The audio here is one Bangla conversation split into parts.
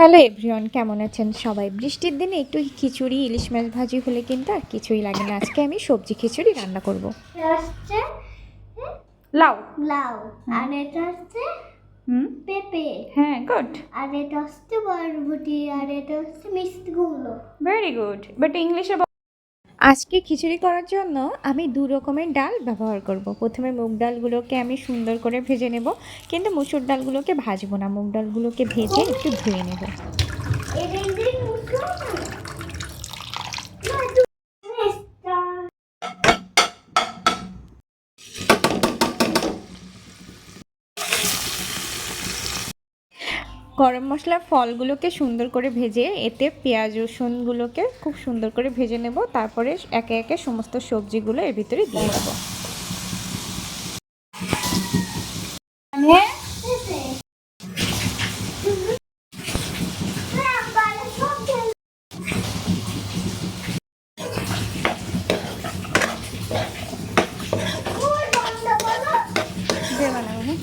হ্যালো এভরিওয়ান কেমন আছেন সবাই? বৃষ্টির দিনে একটু খিচুড়ি ইলিশ মাছ ভাজি হলে কিন্তু আর কিছুই লাগে না। আজকে আমি সবজি খিচুড়ি রান্না করব। হচ্ছে লাউ। লাউ। আর এটা হচ্ছে হুম? পেঁপে। হ্যাঁ গুড আর এটা হচ্ছে বরবটি আর এটা হচ্ছে মিষ্টি গুঁড়ো ভেরি গুড বাট ইংলিশে আজকে খিচুড়ি করার জন্য আমি দু রকমের ডাল ব্যবহার করব। প্রথমে মুগ ডালগুলোকে আমি সুন্দর করে ভেজে নেব, কিন্তু মুসুর ডালগুলোকে ভাজবো না। মুগ ডালগুলোকে ভেজে একটু ধুয়ে নেব এটা ইংরেজি মুখে না একটু মেস্তা গরম মশলার ফলগুলোকে সুন্দর করে ভেজে এতে পেঁয়াজ রসুনগুলোকে খুব সুন্দর করে ভেজে নেব। তারপরে একে একে সমস্ত সবজিগুলো এর ভিতরে দিয়ে দেবো। পেঁপে না বালে সব খেয়ে ওই বন্ধ করো দিয়ে বানাবো হ্যাঁ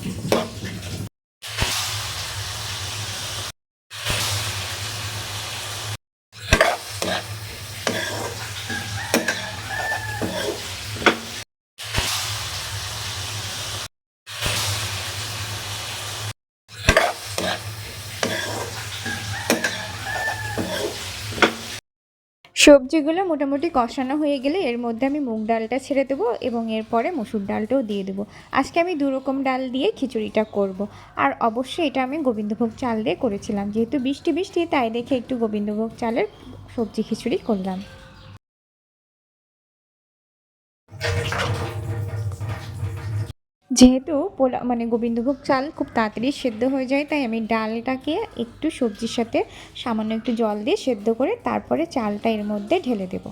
সবজিগুলো মোটামুটি কষানো হয়ে গেলে এর মধ্যে আমি মুগ ডালটা ছেড়ে দেবো এবং এরপরে মসুর ডালটাও দিয়ে দেবো। আজকে আমি দুরকম ডাল দিয়ে খিচুড়িটা করব। আর অবশ্যই এটা আমি গোবিন্দভোগ চাল দিয়ে করেছিলাম। যেহেতু বৃষ্টি বৃষ্টি, তাই দেখে একটু গোবিন্দভোগ চালের সবজি খিচুড়ি করলাম। যেহেতু পোলা মানে গোবিন্দভোগ চাল খুব তাড়াতাড়ি সেদ্ধ হয়ে যায়, তাই আমি ডালটাকে একটু সবজির সাথে সামান্য একটু জল দিয়ে সেদ্ধ করে তারপরে চালটা এর মধ্যে ঢেলে দেব।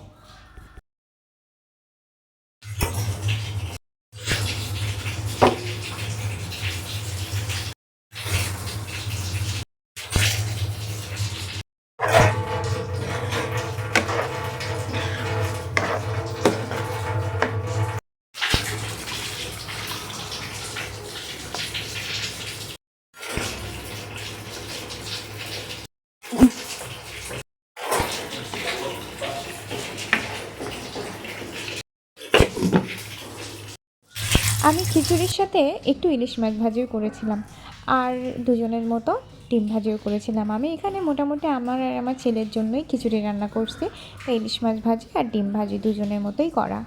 আমি খিচুড়ির সাথে একটু ইলিশ মাছ ভাজিও করেছিলাম আর দুজনের মতো ডিম ভাজিও করেছিলাম। আমি এখানে মোটামুটি আমার আর আমার ছেলের জন্যই খিচুড়ি রান্না করছি। ইলিশ মাছ ভাজি আর ডিম ভাজি দুজনের মতোই করা।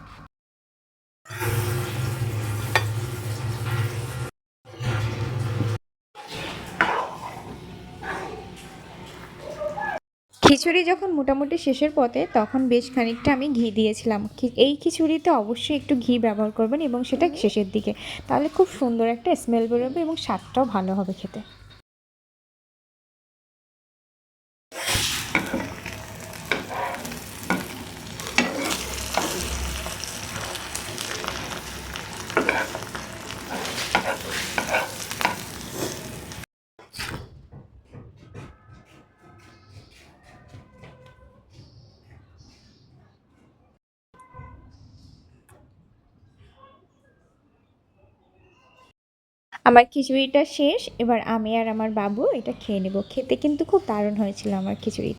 খিচুড়ি যখন মোটামুটি শেষের পথে, তখন বেশ খানিকটা আমি ঘি দিয়েছিলাম। এই খিচুড়িতে অবশ্যই একটু ঘি ব্যবহার করবেন এবং সেটা শেষের দিকে। তাহলে খুব সুন্দর একটা স্মেল বেরোবে এবং স্বাদটাও ভালো হবে খেতে। আমার খিচুড়িটা শেষ, এবার আমি আর আমার বাবু এটা খেয়ে নেব। খেতে কিন্তু খুব দারুণ হয়েছিল আমার খিচুড়ি।